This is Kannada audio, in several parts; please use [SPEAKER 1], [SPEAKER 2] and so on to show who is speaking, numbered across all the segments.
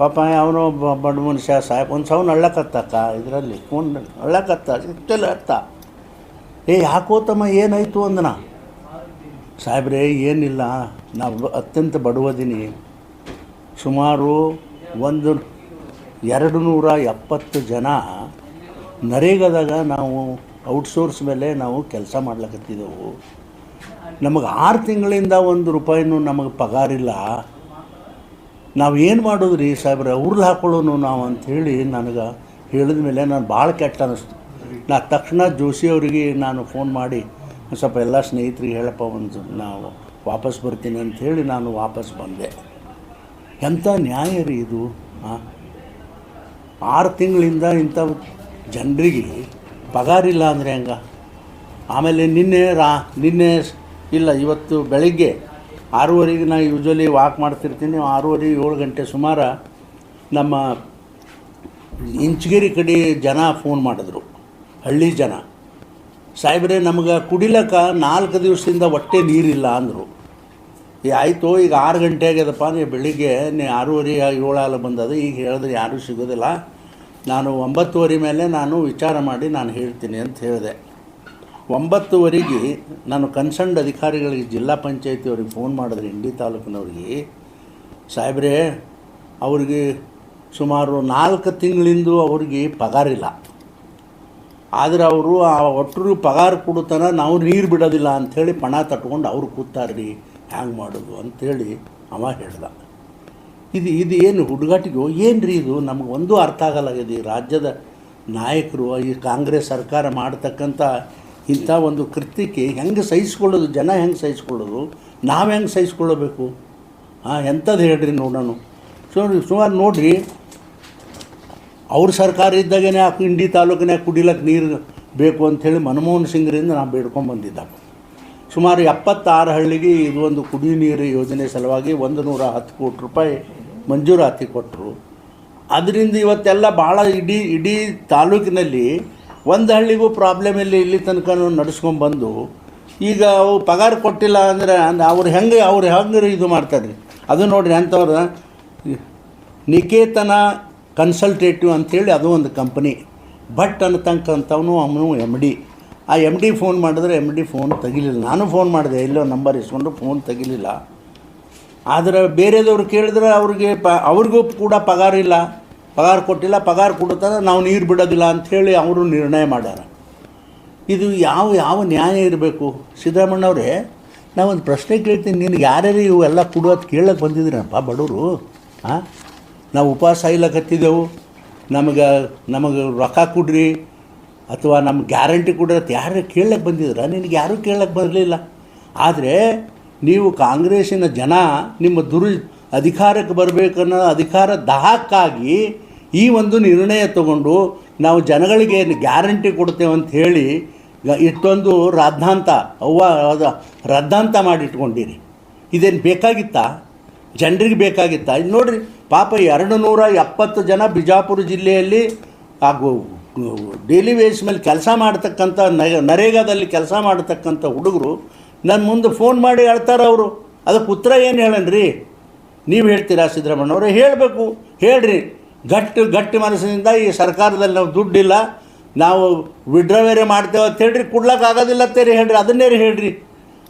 [SPEAKER 1] ಪಾಪ ಅವನು ಬಡ ಮನುಷ್ಯ, ಸಾಹೇಬ್, ಒಂದು ಸೌನ್ ಅಳ್ಳಕತ್ತಕ್ಕ ಇದರಲ್ಲಿ, ಫೋನ್ ಅಳ್ಳಕತ್ತ, ಇಷ್ಟೆಲ್ಲ ಅತ್ತ ಏ ಯಾಕೋತಮ್ಮ ಏನಾಯಿತು ಅಂದನ? ಸಾಹೇಬ್ರೆ, ಏನಿಲ್ಲ, ನಾವು ಅತ್ಯಂತ ಬಡವದೀನಿ. ಸುಮಾರು ಒಂದು ಎರಡು ನೂರ ಎಪ್ಪತ್ತು ಜನ ನರೇಗದಾಗ ನಾವು ಔಟ್ಸೋರ್ಸ್ ಮೇಲೆ ನಾವು ಕೆಲಸ ಮಾಡ್ಲಕತ್ತಿದ್ದೆವು. ನಮಗೆ ಆರು ತಿಂಗಳಿಂದ ಒಂದು ರೂಪಾಯಿನೂ ನಮಗೆ ಪಗಾರಿಲ್ಲ. ನಾವು ಏನು ಮಾಡೋದು ರೀ ಸಾಹೇಬ್ರೆ? ಉರ್ಲು ಹಾಕೊಳ್ಳೋನು ನಾವು ಅಂಥೇಳಿ ನನಗೆ ಹೇಳಿದ ಮೇಲೆ ನಾನು ಭಾಳ ಕೆಟ್ಟ ಅನ್ನಿಸ್ತು ನಾ ತಕ್ಷಣ ಜೋಶಿ ಅವರಿಗೆ ನಾನು ಫೋನ್ ಮಾಡಿ, ಸ್ವಲ್ಪ ಎಲ್ಲ ಸ್ನೇಹಿತರಿಗೆ ಹೇಳಪ್ಪ ಒಂದು ನಾವು ವಾಪಸ್ ಬರ್ತೀನಿ ಅಂಥೇಳಿ ನಾನು ವಾಪಸ್ ಬಂದೆ. ಎಂಥ ನ್ಯಾಯ ರೀ ಇದು ಹಾಂ ಆರು ತಿಂಗಳಿಂದ ಇಂಥ ಜನರಿಗೆ ಪಗಾರಿಲ್ಲ ಅಂದರೆ ಹೆಂಗ? ಆಮೇಲೆ ನಿನ್ನೆ ರಾ, ನಿನ್ನೆ ಇಲ್ಲ ಇವತ್ತು ಬೆಳಿಗ್ಗೆ ಆರೂವರೆಗೆ ನಾನು ಯೂಶ್ವಲಿ ವಾಕ್ ಮಾಡ್ತಿರ್ತೀನಿ. ಆರೂವರೆ ಏಳು ಗಂಟೆ ಸುಮಾರು ನಮ್ಮ ಇಂಚಗಿರಿ ಕಡೆ ಜನ ಫೋನ್ ಮಾಡಿದ್ರು. ಹಳ್ಳಿ ಜನ. ಸಾಹೇಬ್ರೆ, ನಮಗೆ ಕುಡಿಲಕ್ಕ ನಾಲ್ಕು ದಿವಸದಿಂದ ಹೊಟ್ಟೆ ನೀರಿಲ್ಲ ಅಂದರು. ಈ ಆಯಿತು, ಈಗ ಆರು ಗಂಟೆ ಆಗ್ಯದಪ್ಪ ನೀವು ಬೆಳಿಗ್ಗೆ ನೀ ಆರೂವರೆ ಏಳಾಲ ಬಂದದ. ಈಗ ಹೇಳಿದ್ರೆ ಯಾರೂ ಸಿಗೋದಿಲ್ಲ. ನಾನು ಒಂಬತ್ತುವರೆ ಮೇಲೆ ನಾನು ವಿಚಾರ ಮಾಡಿ ನಾನು ಹೇಳ್ತೀನಿ ಅಂತ ಹೇಳಿದೆ. ಒಂಬತ್ತುವರೆಗೆ ನಾನು ಕನ್ಸರ್ನ್ಡ್ ಅಧಿಕಾರಿಗಳಿಗೆ ಜಿಲ್ಲಾ ಪಂಚಾಯತಿ ಅವ್ರಿಗೆ ಫೋನ್ ಮಾಡಿದ್ರೆ ಇಂಡಿ ತಾಲೂಕಿನವ್ರಿಗೆ, ಸಾಹೇಬ್ರೆ, ಅವ್ರಿಗೆ ಸುಮಾರು ನಾಲ್ಕು ತಿಂಗಳಿಂದ ಅವ್ರಿಗೆ ಪಗಾರಿಲ್ಲ ಆದರೆ ಅವರು ಆ ಒಟ್ಟರು ಪಗಾರ ಕೊಡುತ್ತಾನೆ ನಾವು ನೀರು ಬಿಡೋದಿಲ್ಲ ಅಂಥೇಳಿ ಪಣ ತಟ್ಕೊಂಡು ಅವ್ರು ಕೂತಾರ್ರಿ, ಹ್ಯಾಂಗೆ ಮಾಡೋದು? ಅಂಥೇಳಿ ಅವ ಹೇಳ್ದ. ಇದು ಇದು ಏನು ಹುಡುಗಾಟಿಗೆ ಏನು ರೀ ಇದು? ನಮಗೆ ಒಂದೂ ಅರ್ಥ ಆಗಲ್ಲಾಗಿದೆ ಈ ರಾಜ್ಯದ ನಾಯಕರು, ಈ ಕಾಂಗ್ರೆಸ್ ಸರ್ಕಾರ ಮಾಡ್ತಕ್ಕಂಥ ಇಂಥ ಒಂದು ಕೃತಿಕೆ ಹೆಂಗೆ ಸಹಿಸ್ಕೊಳ್ಳೋದು, ಜನ ಹೆಂಗೆ ಸಹಿಸ್ಕೊಳ್ಳೋದು, ನಾವು ಹೆಂಗೆ ಸಹಿಸ್ಕೊಳ್ಳಬೇಕು? ಹಾಂ ಎಂಥದ್ದು ಹೇಳ್ರಿ ನೋಡೋಣ ಸೊ ಸುಮಾರು ನೋಡಿರಿ, ಅವ್ರ ಸರ್ಕಾರ ಇದ್ದಾಗೇನೆ ಆ ಇಂಡಿ ತಾಲೂಕಿನಾಗ ಕುಡಿಲಕ್ಕೆ ನೀರು ಬೇಕು ಅಂಥೇಳಿ ಮನಮೋಹನ್ ಸಿಂಗ್ರಿಂದ ನಾವು ಬೇಡ್ಕೊಂಬಂದಿದ್ದ ಸುಮಾರು ಎಪ್ಪತ್ತಾರು ಹಳ್ಳಿಗೆ ಇದು ಒಂದು ಕುಡಿಯುವ ನೀರು ಯೋಜನೆ ಸಲುವಾಗಿ ಒಂದು ನೂರ ಹತ್ತು ಕೋಟಿ ರೂಪಾಯಿ ಮಂಜೂರಾತಿ ಕೊಟ್ಟರು ಅದರಿಂದ ಇವತ್ತೆಲ್ಲ ಭಾಳ ಇಡೀ ಇಡೀ ತಾಲೂಕಿನಲ್ಲಿ ಒಂದು ಹಳ್ಳಿಗೂ ಪ್ರಾಬ್ಲಮ್ ಇಲ್ಲಿ ಇಲ್ಲಿ ತನಕ ನಡೆಸ್ಕೊಂಬಂದು ಈಗ ಅವು ಪಗಾರ ಕೊಟ್ಟಿಲ್ಲ ಅಂದರೆ ಅಂದ್ರೆ ಅವ್ರು ಹೆಂಗೆ ಅವ್ರು ಹೆಂಗೆ ಇದು ಮಾಡ್ತಾರೆ? ಅದು ನೋಡಿರಿ ಅಂಥವ್ರು, ನಿಕೇತನ ಕನ್ಸಲ್ಟೇಟಿವ್ ಅಂಥೇಳಿ ಅದು ಒಂದು ಕಂಪನಿ ಭಟ್ ಅನ್ನತಕ್ಕಂಥವನು, ಅವನು ಎಂ ಡಿ ಆ ಎಂ ಡಿ ಫೋನ್ ಮಾಡಿದ್ರೆ ಎಂ ಡಿ ಫೋನ್ ತೆಗಿಲಿಲ್ಲ. ನಾನು ಫೋನ್ ಮಾಡಿದೆ, ಎಲ್ಲೋ ನಂಬರ್ ಇಸ್ಕೊಂಡು ಫೋನ್ ತೆಗಿಲಿಲ್ಲ. ಆದರೆ ಬೇರೆದವ್ರು ಕೇಳಿದ್ರೆ ಅವ್ರಿಗೆ ಪ, ಅವ್ರಿಗೂ ಕೂಡ ಪಗಾರ ಇಲ್ಲ. ಪಗಾರ ಕೊಟ್ಟಿಲ್ಲ, ಪಗಾರ ಕೊಡುತ್ತಾರೆ, ನಾವು ನೀರು ಬಿಡೋದಿಲ್ಲ ಅಂಥೇಳಿ ಅವರು ನಿರ್ಣಯ ಮಾಡ್ಯಾರ. ಇದು ಯಾವ ಯಾವ ನ್ಯಾಯ ಇರಬೇಕು? ಸಿದ್ದರಾಮಣ್ಣವ್ರೆ ನಾವೊಂದು ಪ್ರಶ್ನೆ ಕೇಳ್ತೀನಿ ನಿನಗೆ ಯಾರ್ಯಾರು ಇವೆಲ್ಲ ಕೊಡೋದು ಕೇಳಕ್ಕೆ ಬಂದಿದ್ದೀರಪ್ಪ ಬಡವರು? ಹಾಂ ನಾವು ಉಪವಾಸ ಇಲ್ಲಕತ್ತಿದ್ದೆವು ನಮಗೆ ನಮಗೆ ರೊಕ್ಕ ಕೊಡ್ರಿ, ಅಥವಾ ನಮ್ಗೆ ಗ್ಯಾರಂಟಿ ಕೊಡ್ರಿ ಅಂತ ಯಾರು ಕೇಳಕ್ಕೆ ಬಂದಿದ್ರ ನಿನಗೆ ಯಾರೂ ಕೇಳಕ್ಕೆ ಬರಲಿಲ್ಲ. ಆದರೆ, ನೀವು ಕಾಂಗ್ರೆಸ್ಸಿನ ಜನ, ನಿಮ್ಮ ದುರು ಅಧಿಕಾರಕ್ಕೆ ಬರಬೇಕನ್ನೋ ಅಧಿಕಾರ ದಾಹಕ್ಕಾಗಿ ಈ ಒಂದು ನಿರ್ಣಯ ತಗೊಂಡು ನಾವು ಜನಗಳಿಗೆ ಗ್ಯಾರಂಟಿ ಕೊಡ್ತೇವೆ ಅಂತ ಹೇಳಿ ಇಷ್ಟೊಂದು ರಾದ್ಧಾಂತ, ಅವ್ವ, ಅದು ರದ್ದಾಂತ ಮಾಡಿಟ್ಕೊಂಡಿರಿ. ಇದೇನು ಬೇಕಾಗಿತ್ತಾ? ಜನರಿಗೆ ಬೇಕಾಗಿತ್ತಾ? ಇದು ನೋಡಿರಿ, ಪಾಪ ಎರಡು ನೂರ ಎಪ್ಪತ್ತು ಜನ ಬಿಜಾಪುರ ಜಿಲ್ಲೆಯಲ್ಲಿ ಹಾಗೂ ಡೈಲಿ ವೇಸ್ ಮೇಲೆ ಕೆಲಸ ಮಾಡ್ತಕ್ಕಂಥ ನರೇಗಾದಲ್ಲಿ ಕೆಲಸ ಮಾಡ್ತಕ್ಕಂಥ ಹುಡುಗರು ನನ್ನ ಮುಂದೆ ಫೋನ್ ಮಾಡಿ ಹೇಳ್ತಾರೆ ಅವರು. ಅದಕ್ಕೆ ಉತ್ತರ ಏನು ಹೇಳನ್ರಿ? ನೀವು ಹೇಳ್ತೀರಾ ಸಿದ್ದರಾಮಣ್ಣವ್ರೆ ಹೇಳಬೇಕು. ಹೇಳ್ರಿ. ಗಟ್ಟಿ ಗಟ್ಟಿ ಮನಸ್ಸಿನಿಂದ ಈ ಸರ್ಕಾರದಲ್ಲಿ ನಾವು ದುಡ್ಡಿಲ್ಲ, ನಾವು ವಿಡ್ರಾವೇರೆ ಮಾಡ್ತೇವೆ ಅಂತ ಹೇಳ್ರಿ. ಕೊಡ್ಲಕ್ಕೆ ಆಗೋದಿಲ್ಲ ಅಂತೇಳಿ ಹೇಳ್ರಿ. ಅದನ್ನೇ ಹೇಳ್ರಿ.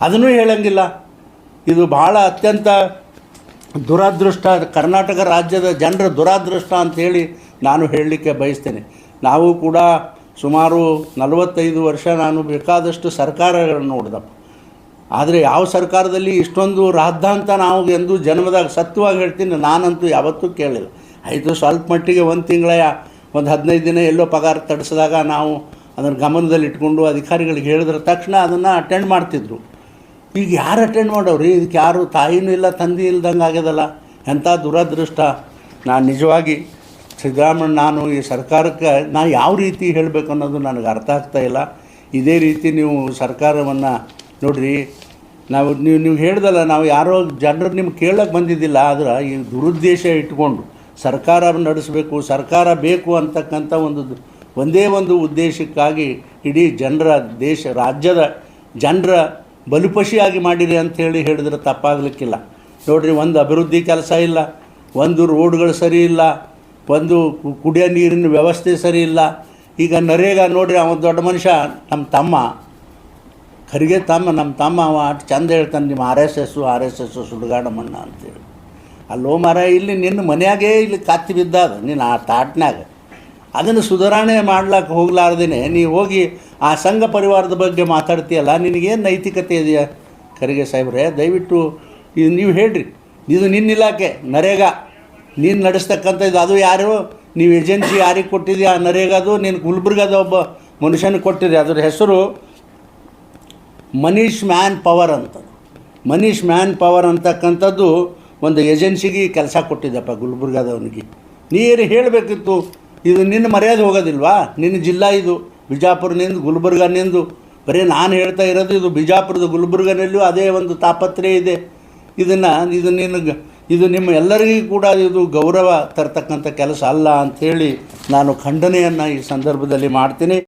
[SPEAKER 1] ಅದನ್ನೂ ಹೇಳಂಗಿಲ್ಲ. ಇದು ಭಾಳ ಅತ್ಯಂತ ದುರಾದೃಷ್ಟ. ಕರ್ನಾಟಕ ರಾಜ್ಯದ ಜನರ ದುರಾದೃಷ್ಟ ಅಂಥೇಳಿ ನಾನು ಹೇಳಲಿಕ್ಕೆ ಬಯಸ್ತೇನೆ. ನಾವು ಕೂಡ ಸುಮಾರು ನಲವತ್ತೈದು ವರ್ಷ ನಾನು ಬೇಕಾದಷ್ಟು ಸರ್ಕಾರಗಳನ್ನು ನೋಡಿದಪ್ಪ. ಆದರೆ ಯಾವ ಸರ್ಕಾರದಲ್ಲಿ ಇಷ್ಟೊಂದು ರಾದ್ದಾಂತ ನಾವು ಎಂದು ಜನ್ಮದಾಗ ಸತ್ಯವಾಗಿ ಹೇಳ್ತೀನಿ, ನಾನಂತೂ ಯಾವತ್ತೂ ಕೇಳಿಲ್ಲ. ಆಯಿತು, ಸ್ವಲ್ಪ ಮಟ್ಟಿಗೆ ಒಂದು ತಿಂಗಳ ಒಂದು ಹದಿನೈದು ದಿನ ಎಲ್ಲೋ ಪಗಾರ ತಡಿಸಿದಾಗ ನಾವು ಅದನ್ನು ಗಮನದಲ್ಲಿ ಇಟ್ಕೊಂಡು ಅಧಿಕಾರಿಗಳಿಗೆ ಹೇಳಿದ್ರ ತಕ್ಷಣ ಅದನ್ನು ಅಟೆಂಡ್ ಮಾಡ್ತಿದ್ರು. ಈಗ ಯಾರು ಅಟೆಂಡ್ ಮಾಡೋರು? ಇದಕ್ಕೆ ಯಾರು ತಾಯಿನೂ ಇಲ್ಲ, ತಂದೆ ಇಲ್ದಂಗೆ ಆಗ್ಯದಲ್ಲ? ಎಂಥ ದುರದೃಷ್ಟ. ನಾನು ನಿಜವಾಗಿ ಸಿದ್ದರಾಮಯ್ಯ, ನಾನು ಈ ಸರ್ಕಾರಕ್ಕೆ ನಾ ಯಾವ ರೀತಿ ಹೇಳಬೇಕು ಅನ್ನೋದು ನನಗೆ ಅರ್ಥ ಆಗ್ತಾ ಇಲ್ಲ. ಇದೇ ರೀತಿ ನೀವು ಸರ್ಕಾರವನ್ನು ನೋಡ್ರಿ, ನಾವು ನೀವು ನೀವು ಹೇಳ್ದಲ್ಲ, ನಾವು ಯಾರೋ ಜನರು ನಿಮ್ಗೆ ಕೇಳಕ್ಕೆ ಬಂದಿದ್ದಿಲ್ಲ, ಆದ್ರೆ ಈ ದುರುದ್ದೇಶ ಇಟ್ಕೊಂಡು ಸರ್ಕಾರ ನಡೆಸಬೇಕು, ಸರ್ಕಾರ ಬೇಕು ಅಂತಕ್ಕಂಥ ಒಂದು ಒಂದೇ ಒಂದು ಉದ್ದೇಶಕ್ಕಾಗಿ ಇಡೀ ಜನರ ದೇಶ, ರಾಜ್ಯದ ಜನರ ಬಲಿಪಶಿಯಾಗಿ ಮಾಡಿರಿ ಅಂಥೇಳಿ ಹೇಳಿದ್ರೆ ತಪ್ಪಾಗಲಿಕ್ಕಿಲ್ಲ. ನೋಡಿರಿ, ಒಂದು ಅಭಿವೃದ್ಧಿ ಕೆಲಸ ಇಲ್ಲ, ಒಂದು ರೋಡ್ಗಳು ಸರಿ ಇಲ್ಲ, ಒಂದು ಕುಡಿಯೋ ನೀರಿನ ವ್ಯವಸ್ಥೆ ಸರಿ ಇಲ್ಲ. ಈಗ ನರೇಗ ನೋಡಿರಿ ಅವನು ದೊಡ್ಡ ಮನುಷ್ಯ, ನಮ್ಮ ತಮ್ಮ. ಖರಿಗೆ ತಮ್ಮ, ನಮ್ಮ ತಮ್ಮ ಅವ ಅಷ್ಟು ಚಂದ ಹೇಳ್ತಾನೆ, ನಿಮ್ಮ R S S, R S S ಸುಡುಗಾಡಮಣ್ಣ ಅಂತೇಳಿ. ಅಲ್ಲೋ ಮರ ಇಲ್ಲಿ ನಿನ್ನ ಮನೆಯಾಗೇ ಇಲ್ಲಿ ಕತ್ತಿ ಬಿದ್ದಾದ, ನೀನು ಆ ತಾಟ್ನಾಗ ಅದನ್ನು ಸುಧಾರಣೆ ಮಾಡ್ಲಿಕ್ಕೆ ಹೋಗ್ಲಾರ್ದೇನೆ ನೀವು ಹೋಗಿ ಆ ಸಂಘ ಪರಿವಾರದ ಬಗ್ಗೆ ಮಾತಾಡ್ತೀಯಲ್ಲ, ನಿನಗೇನು ನೈತಿಕತೆ ಇದೆಯಾ? ಖರಿಗೆ ಸಾಹೇಬ್ರೆ, ದಯವಿಟ್ಟು ಇದು ನೀವು ಹೇಳ್ರಿ. ಇದು ನಿನ್ನ ಇಲಾಖೆ, ನರೇಗಾ. ನೀನು ನಡೆಸ್ತಕ್ಕಂಥ ಇದು, ಅದು ಯಾರು? ನೀವು ಏಜೆನ್ಸಿ ಯಾರಿಗೆ ಕೊಟ್ಟಿದ್ಯಾ ನರೇಗಾದು? ನೀನು ಗುಲ್ಬರ್ಗದ ಒಬ್ಬ ಮನುಷ್ಯನಿಗೆ ಕೊಟ್ಟಿದೆ ಅದ್ರ ಹೆಸರು ಮನೀಶ್ ಮ್ಯಾನ್ ಪವರ್ ಅಂತ ಮನೀಷ್ ಮ್ಯಾನ್ ಪವರ್ ಅಂತಕ್ಕಂಥದ್ದು ಒಂದು ಏಜೆನ್ಸಿಗೆ ಕೆಲಸ ಕೊಟ್ಟಿದ್ದಪ್ಪ ಗುಲ್ಬರ್ಗಾದವನಿಗೆ. ನೀರು ಹೇಳಬೇಕಿತ್ತು, ಇದು ನಿನ್ನ ಮರ್ಯಾದೆ ಹೋಗೋದಿಲ್ವಾ? ನಿನ್ನ ಜಿಲ್ಲಾ ಇದು, ಬಿಜಾಪುರನಿಂದ ಗುಲ್ಬರ್ಗನಿಂದು. ಬರೀ ನಾನು ಹೇಳ್ತಾ ಇರೋದು ಇದು ಬಿಜಾಪುರದ ಗುಲ್ಬರ್ಗನಲ್ಲೂ ಅದೇ ಒಂದು ತಾಪತ್ರೆ ಇದೆ. ಇದನ್ನು, ಇದು ನಿನ್ನ ಇದು ನಿಮ್ಮ ಎಲ್ಲರಿಗೂ ಕೂಡ ಇದು ಗೌರವ ತರ್ತಕ್ಕಂಥ ಕೆಲಸ ಅಲ್ಲ ಅಂಥೇಳಿ ನಾನು ಖಂಡನೆಯನ್ನು ಈ ಸಂದರ್ಭದಲ್ಲಿ ಮಾಡ್ತೀನಿ.